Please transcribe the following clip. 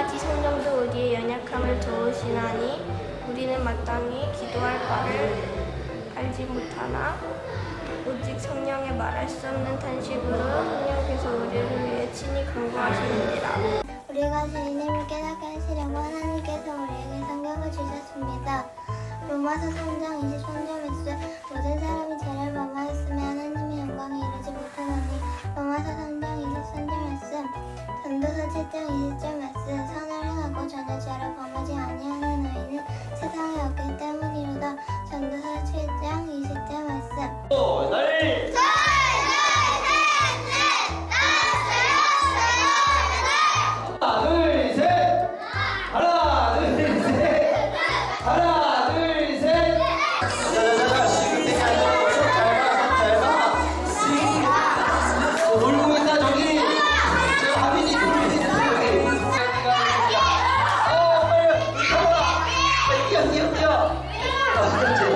같이 성령도 우리의 연약함을 도우시나니 우리는 마땅히 기도할 바를 알지 못하나 오직 성령의 말할 수 없는 탄식으로 성령께서 우리를 위해 친히 간구하시느니라. 우리가 주님을 깨닫게 하시려고 하나님께서 우리에게 성경을 주셨습니다. 로마서 3장 23절 말씀 하나 둘 셋. 자자자자 지금 아니고 손잘 봐. 손잘 봐. 놀고 있다 저기. 저 하빈이 놀고 있다 저기. 어 빨리 가봐. 뛰어 뛰어 뛰어. 아, 그렇지.